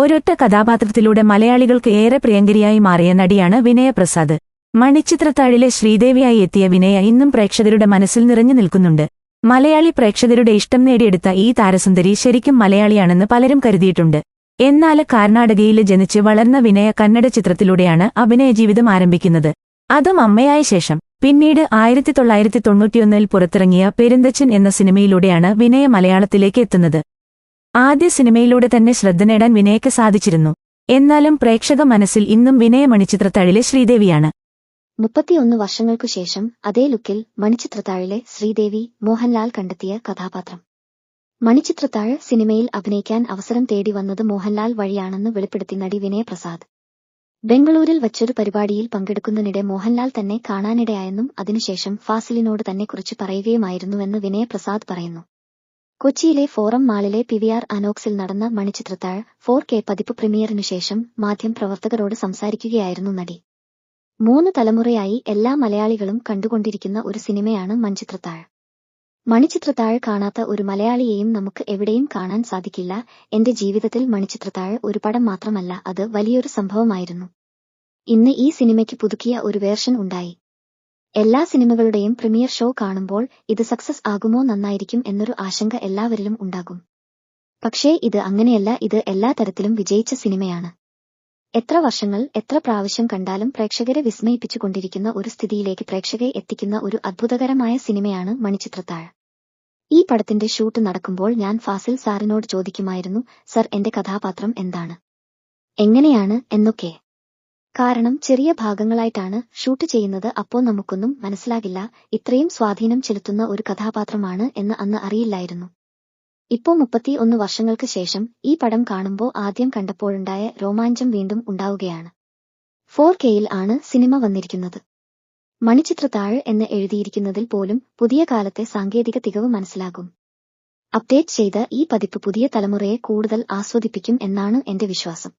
ഒരൊറ്റ കഥാപാത്രത്തിലൂടെ മലയാളികൾക്ക് ഏറെ പ്രിയങ്കരിയായി മാറിയ നടിയാണ് വിനയപ്രസാദ്. മണിച്ചിത്രത്താഴിലെ ശ്രീദേവിയായി എത്തിയ വിനയ ഇന്നും പ്രേക്ഷകരുടെ മനസ്സിൽ നിറഞ്ഞു നിൽക്കുന്നുണ്ട്. മലയാളി പ്രേക്ഷകരുടെ ഇഷ്ടം നേടിയെടുത്ത ഈ താരസുന്ദരി ശരിക്കും മലയാളിയാണെന്ന് പലരും കരുതിയിട്ടുണ്ട്. എന്നാൽ കർണാടകയിൽ ജനിച്ച് വളർന്ന വിനയ കന്നഡ ചിത്രത്തിലൂടെയാണ് അഭിനയ ജീവിതം ആരംഭിക്കുന്നത്. അതും അമ്മയായ ശേഷം. പിന്നീട് ആയിരത്തി തൊള്ളായിരത്തി തൊണ്ണൂറ്റിയൊന്നിൽ പുറത്തിറങ്ങിയ പെരുന്തച്ചൻ എന്ന സിനിമയിലൂടെയാണ് വിനയ മലയാളത്തിലേക്ക് എത്തുന്നത്. ആദ്യ സിനിമയിലൂടെ തന്നെ ശ്രദ്ധ നേടാൻ വിനയയ്ക്ക് സാധിച്ചിരുന്നു. എന്നാലും പ്രേക്ഷക മനസ്സിൽ ഇന്നും വിനയ മണിച്ചിത്രത്താഴിലെ ശ്രീദേവിയാണ്. മുപ്പത്തിയൊന്ന് വർഷങ്ങൾക്കു ശേഷം അതേ ലുക്കിൽ മണിച്ചിത്രത്താഴിലെ ശ്രീദേവി മോഹൻലാൽ കണ്ടെത്തിയ കഥാപാത്രം. മണിച്ചിത്രത്താഴ് സിനിമയിൽ അഭിനയിക്കാൻ അവസരം തേടി വന്നത് മോഹൻലാൽ വഴിയാണെന്ന് വെളിപ്പെടുത്തി നടി വിനയ പ്രസാദ് ബംഗളൂരിൽ വച്ചൊരു പരിപാടിയിൽ പങ്കെടുക്കുന്നതിനിടെ മോഹൻലാൽ തന്നെ കാണാനിടയായെന്നും അതിനുശേഷം ഫാസിലിനോട് തന്നെ കുറിച്ച് പറയുകയുമായിരുന്നുവെന്ന് വിനയ പ്രസാദ് പറയുന്നു. കൊച്ചിയിലെ ഫോറം മാളിലെ പിവിആർ അനോക്സിൽ നടന്ന മണിച്ചിത്രത്താഴ് ഫോർ കെ പതിപ്പ് പ്രീമിയറിനു ശേഷം മാധ്യമ പ്രവർത്തകരോട് സംസാരിക്കുകയായിരുന്നു നടി. മൂന്ന് തലമുറയായി എല്ലാ മലയാളികളും കണ്ടുകൊണ്ടിരിക്കുന്ന ഒരു സിനിമയാണ് മൺചിത്രത്താഴ് മണിച്ചിത്രത്താഴ് കാണാത്ത ഒരു മലയാളിയെയും നമുക്ക് എവിടെയും കാണാൻ സാധിക്കില്ല. എന്റെ ജീവിതത്തിൽ മണിച്ചിത്രത്താഴ് ഒരു പടം മാത്രമല്ല അത് വലിയൊരു സംഭവമായിരുന്നു. ഇന്ന് ഈ സിനിമയ്ക്ക് പുതുക്കിയ ഒരു വേർഷൻ ഉണ്ടായി. എല്ലാ സിനിമകളുടെയും പ്രീമിയർ ഷോ കാണുമ്പോൾ ഇത് സക്സസ് ആകുമോ നന്നായിരിക്കും എന്നൊരു ആശങ്ക എല്ലാവരിലും ഉണ്ടാകും. പക്ഷേ ഇത് അങ്ങനെയല്ല ഇത് എല്ലാ തരത്തിലും വിജയിച്ച സിനിമയാണ്. എത്ര വർഷങ്ങൾ എത്ര പ്രാവശ്യം കണ്ടാലും പ്രേക്ഷകരെ വിസ്മയിപ്പിച്ചുകൊണ്ടിരിക്കുന്ന ഒരു സ്ഥിതിയിലേക്ക് പ്രേക്ഷകരെ എത്തിക്കുന്ന ഒരു അത്ഭുതകരമായ സിനിമയാണ് മണിച്ചിത്രത്താഴ്. ഈ പടത്തിന്റെ ഷൂട്ട് നടക്കുമ്പോൾ ഞാൻ ഫാസിൽ സാറിനോട് ചോദിക്കുമായിരുന്നു സർ എന്റെ കഥാപാത്രം എന്താണ്? എങ്ങനെയാണ്? എന്നൊക്കെ. കാരണം ചെറിയ ഭാഗങ്ങളായിട്ടാണ് ഷൂട്ട് ചെയ്യുന്നത് അപ്പോൾ നമുക്കൊന്നും മനസ്സിലാകില്ല. ഇത്രയും സ്വാധീനം ചെലുത്തുന്ന ഒരു കഥാപാത്രമാണ് എന്ന് അന്ന് അറിയില്ലായിരുന്നു. ഇപ്പോ മുപ്പത്തി ഒന്ന് വർഷങ്ങൾക്ക് ശേഷം ഈ പടം കാണുമ്പോൾ ആദ്യം കണ്ടപ്പോഴുണ്ടായ രോമാഞ്ചം വീണ്ടും ഉണ്ടാവുകയാണ്. ഫോർ കെയിൽ ആണ് സിനിമ വന്നിരിക്കുന്നത്. മണിച്ചിത്രത്താഴ് എന്ന് എഴുതിയിരിക്കുന്നതിൽ പോലും പുതിയ കാലത്തെ സാങ്കേതിക തികവ് മനസ്സിലാകും. അപ്ഡേറ്റ് ചെയ്ത ഈ പതിപ്പ് പുതിയ തലമുറയെ കൂടുതൽ ആസ്വദിപ്പിക്കും എന്നാണ് എന്റെ വിശ്വാസം.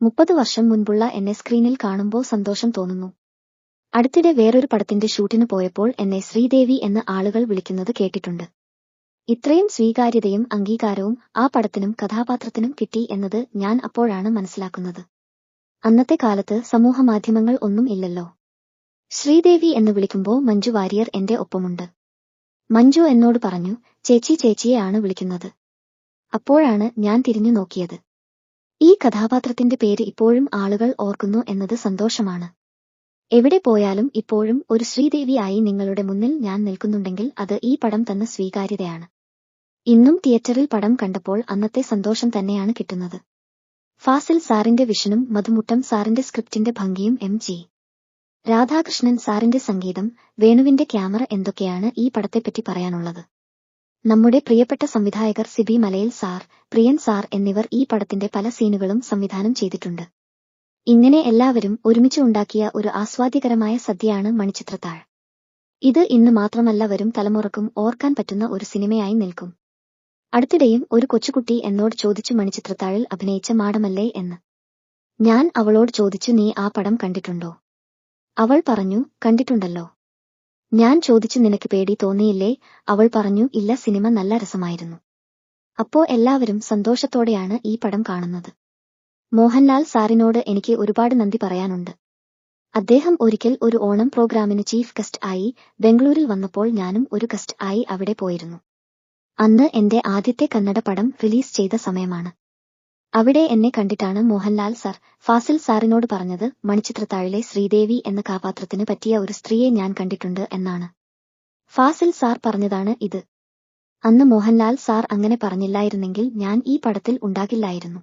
മുപ്പത് വർഷം മുൻപുള്ള എന്നെ സ്ക്രീനിൽ കാണുമ്പോൾ സന്തോഷം തോന്നുന്നു. അടുത്തിടെ വേറൊരു പടത്തിന്റെ ഷൂട്ടിന് പോയപ്പോൾ എന്നെ ശ്രീദേവി എന്ന് ആളുകൾ വിളിക്കുന്നത് കേട്ടിട്ടുണ്ട്. ഇത്രയും സ്വീകാര്യതയും അംഗീകാരവും ആ പടത്തിനും കഥാപാത്രത്തിനും കിട്ടി എന്നത് ഞാൻ അപ്പോഴാണ് മനസ്സിലാക്കുന്നത്. അന്നത്തെ കാലത്ത് സമൂഹമാധ്യമങ്ങൾ ഒന്നും ഇല്ലല്ലോ. ശ്രീദേവി എന്ന് വിളിക്കുമ്പോൾ മഞ്ജു വാര്യർ എന്റെ ഒപ്പമുണ്ട്. മഞ്ജു എന്നോട് പറഞ്ഞു ചേച്ചി ചേച്ചിയെ ആണ് വിളിക്കുന്നത്. അപ്പോഴാണ് ഞാൻ തിരിഞ്ഞു നോക്കിയത്. ഈ കഥാപാത്രത്തിന്റെ പേര് ഇപ്പോഴും ആളുകൾ ഓർക്കുന്നു എന്നത് സന്തോഷമാണ്. എവിടെ പോയാലും ഇപ്പോഴും ഒരു ശ്രീദേവിയായി നിങ്ങളുടെ മുന്നിൽ ഞാൻ നിൽക്കുന്നുണ്ടെങ്കിൽ അത് ഈ പടം തന്ന സ്വീകാര്യതയാണ്. ഇന്നും തിയേറ്ററിൽ പടം കണ്ടപ്പോൾ അന്നത്തെ സന്തോഷം തന്നെയാണ് കിട്ടുന്നത്. ഫാസിൽ സാറിന്റെ വിഷനും മധുമുട്ടം സാറിന്റെ സ്ക്രിപ്റ്റിന്റെ ഭംഗിയും എം ജി. രാധാകൃഷ്ണൻ സാറിന്റെ സംഗീതം വേണുവിന്റെ ക്യാമറ എന്തൊക്കെയാണ് ഈ പടത്തെപ്പറ്റി പറയാനുള്ളത്? നമ്മുടെ പ്രിയപ്പെട്ട സംവിധായകർ സിബി മലയിൽ സാർ പ്രിയൻ സാർ എന്നിവർ ഈ പടത്തിന്റെ പല സീനുകളും സംവിധാനം ചെയ്തിട്ടുണ്ട്. ഇങ്ങനെ എല്ലാവരും ഒരുമിച്ച് ഉണ്ടാക്കിയ ഒരു ആസ്വാദ്യകരമായ സദ്യയാണ് മണിച്ചിത്രത്താഴ്. ഇത് ഇന്ന് മാത്രമല്ല വരും തലമുറക്കും ഓർക്കാൻ പറ്റുന്ന ഒരു സിനിമയായി നിൽക്കും. അടുത്തിടെയും ഒരു കൊച്ചുകുട്ടി എന്നോട് ചോദിച്ചു മണിച്ചിത്രത്താഴിൽ അഭിനയിച്ച മാഡമല്ലേ എന്ന്. ഞാൻ അവളോട് ചോദിച്ചു നീ ആ പടം കണ്ടിട്ടുണ്ടോ? അവൾ പറഞ്ഞു കണ്ടിട്ടുണ്ടല്ലോ. ഞാൻ ചോദിച്ചു നിനക്ക് പേടി തോന്നിയില്ലേ? അവൾ പറഞ്ഞു ഇല്ല സിനിമ നല്ല രസമായിരുന്നു. അപ്പോ എല്ലാവരും സന്തോഷത്തോടെയാണ് ഈ പടം കാണുന്നത്. മോഹൻലാൽ സാറിനോട് എനിക്ക് ഒരുപാട് നന്ദി പറയാനുണ്ട്. അദ്ദേഹം ഒരിക്കൽ ഒരു ഓണം പ്രോഗ്രാമിന് ചീഫ് ഗസ്റ്റ് ആയി ബംഗളൂരിൽ വന്നപ്പോൾ ഞാനും ഒരു ഗസ്റ്റ് ആയി അവിടെ പോയിരുന്നു. അന്ന് എന്റെ ആദ്യത്തെ കന്നഡ പടം റിലീസ് ചെയ്ത സമയമാണ്. അവിടെ എന്നെ കണ്ടിട്ടാണ് മോഹൻലാൽ സാർ. ഫാസിൽ സാറിനോട് പറഞ്ഞത് മണിച്ചിത്രത്താഴിലെ ശ്രീദേവി എന്ന കഥാപാത്രത്തിന് പറ്റിയ ഒരു സ്ത്രീയെ ഞാൻ കണ്ടിട്ടുണ്ട് എന്നാണ്. ഫാസിൽ സാർ പറഞ്ഞതാണ് ഇത്. അന്ന് മോഹൻലാൽ സാർ അങ്ങനെ പറഞ്ഞില്ലായിരുന്നെങ്കിൽ ഞാൻ ഈ പടത്തിൽ ഉണ്ടാകില്ലായിരുന്നു.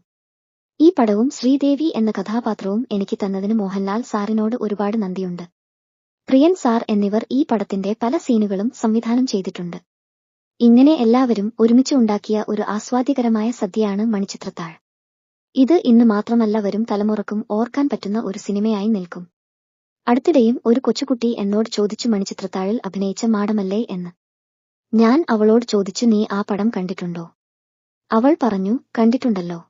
ഈ പടവും ശ്രീദേവി എന്ന കഥാപാത്രവും എനിക്ക് തന്നതിന് മോഹൻലാൽ സാറിനോട് ഒരുപാട് നന്ദിയുണ്ട്. പ്രിയൻ സാർ എന്നിവർ ഈ പടത്തിന്റെ പല സീനുകളും സംവിധാനം ചെയ്തിട്ടുണ്ട്. ഇങ്ങനെ എല്ലാവരും ഒരുമിച്ച് ഉണ്ടാക്കിയ ഒരു ആസ്വാദ്യകരമായ സദ്യയാണ് മണിച്ചിത്രത്താഴ്. ഇത് ഇന്ന് മാത്രമല്ല വരും തലമുറക്കും ഓർക്കാൻ പറ്റുന്ന ഒരു സിനിമയായി നിൽക്കും. അടുത്തിടെയും ഒരു കൊച്ചുകുട്ടി എന്നോട് ചോദിച്ചു മണിച്ചിത്രത്താഴിൽ അഭിനയിച്ച മാഡമല്ലേ എന്ന്. ഞാൻ അവളോട് ചോദിച്ചു നീ ആ പടം കണ്ടിട്ടുണ്ടോ? അവൾ പറഞ്ഞു കണ്ടിട്ടുണ്ടല്ലോ.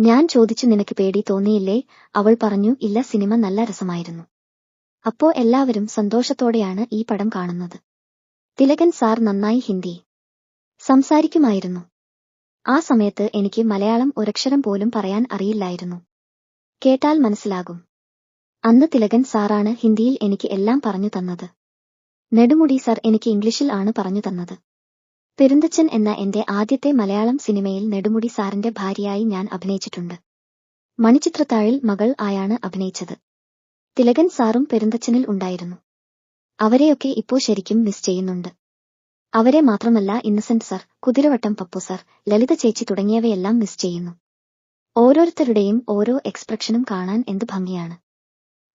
ഞാൻ ചോദിച്ചു നിനക്ക് പേടി തോന്നിയില്ലേ? അവൾ പറഞ്ഞു ഇല്ല സിനിമ നല്ല രസമായിരുന്നു. അപ്പോ എല്ലാവരും സന്തോഷത്തോടെയാണ് ഈ പടം കാണുന്നത്. തിലകൻ സാർ നന്നായി ഹിന്ദി സംസാരിക്കുമായിരുന്നു. ആ സമയത്ത് എനിക്ക് മലയാളം ഒരക്ഷരം പോലും പറയാൻ അറിയില്ലായിരുന്നു. കേട്ടാൽ മനസ്സിലാകും. അന്ന് തിലകൻ സാറാണ് ഹിന്ദിയിൽ എനിക്ക് എല്ലാം പറഞ്ഞു തന്നത്. നെടുമുടി സാർ എനിക്ക് ഇംഗ്ലീഷിൽ ആണ് പറഞ്ഞു തന്നത്. പെരുന്തച്ചൻ എന്ന എന്റെ ആദ്യത്തെ മലയാളം സിനിമയിൽ നെടുമുടി സാറിന്റെ ഭാര്യയായി ഞാൻ അഭിനയിച്ചിട്ടുണ്ട്. മണിച്ചിത്രത്താഴിൽ മകൾ ആയാണ് അഭിനയിച്ചത്. തിലകൻ സാറും പെരുന്തച്ചനിൽ ഉണ്ടായിരുന്നു. അവരെയൊക്കെ ഇപ്പോ ശരിക്കും മിസ് ചെയ്യുന്നുണ്ട്. അവരെ മാത്രമല്ല ഇന്നസെന്റ് സർ കുതിരവട്ടം പപ്പു സർ ലളിത ചേച്ചി തുടങ്ങിയവയെല്ലാം മിസ് ചെയ്യുന്നു. ഓരോരുത്തരുടെയും ഓരോ എക്സ്പ്രഷനും കാണാൻ എന്ത് ഭംഗിയാണ്.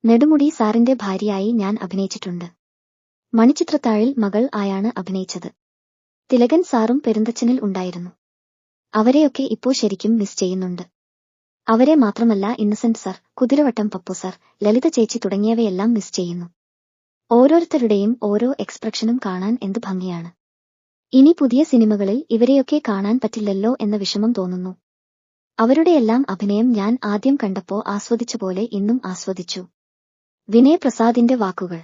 നെടുമുടി സാറിന്റെ ഭാര്യയായി ഞാൻ അഭിനയിച്ചിട്ടുണ്ട്. മണിച്ചിത്രത്താഴിൽ മകൾ ആയാണ് അഭിനയിച്ചത്. തിലകൻ സാറും പെരുന്തച്ചനിൽ ഉണ്ടായിരുന്നു. അവരെയൊക്കെ ഇപ്പോ ശരിക്കും മിസ് ചെയ്യുന്നുണ്ട്. അവരെ മാത്രമല്ല ഇന്നസെന്റ് സർ കുതിരവട്ടം പപ്പു സർ ലളിത ചേച്ചി തുടങ്ങിയവയെല്ലാം മിസ് ചെയ്യുന്നു. ഓരോരുത്തരുടെയും ഓരോ എക്സ്പ്രഷനും കാണാൻ എന്ത് ഭംഗിയാണ്. ഇനി പുതിയ സിനിമകളിൽ ഇവരെയൊക്കെ കാണാൻ പറ്റില്ലല്ലോ എന്ന വിഷമം തോന്നുന്നു. അവരുടെയെല്ലാം അഭിനയം ഞാൻ ആദ്യം കണ്ടപ്പോ ആസ്വദിച്ച പോലെ ഇന്നും ആസ്വദിച്ചു. വിനയ് പ്രസാദിന്റെ വാക്കുകൾ.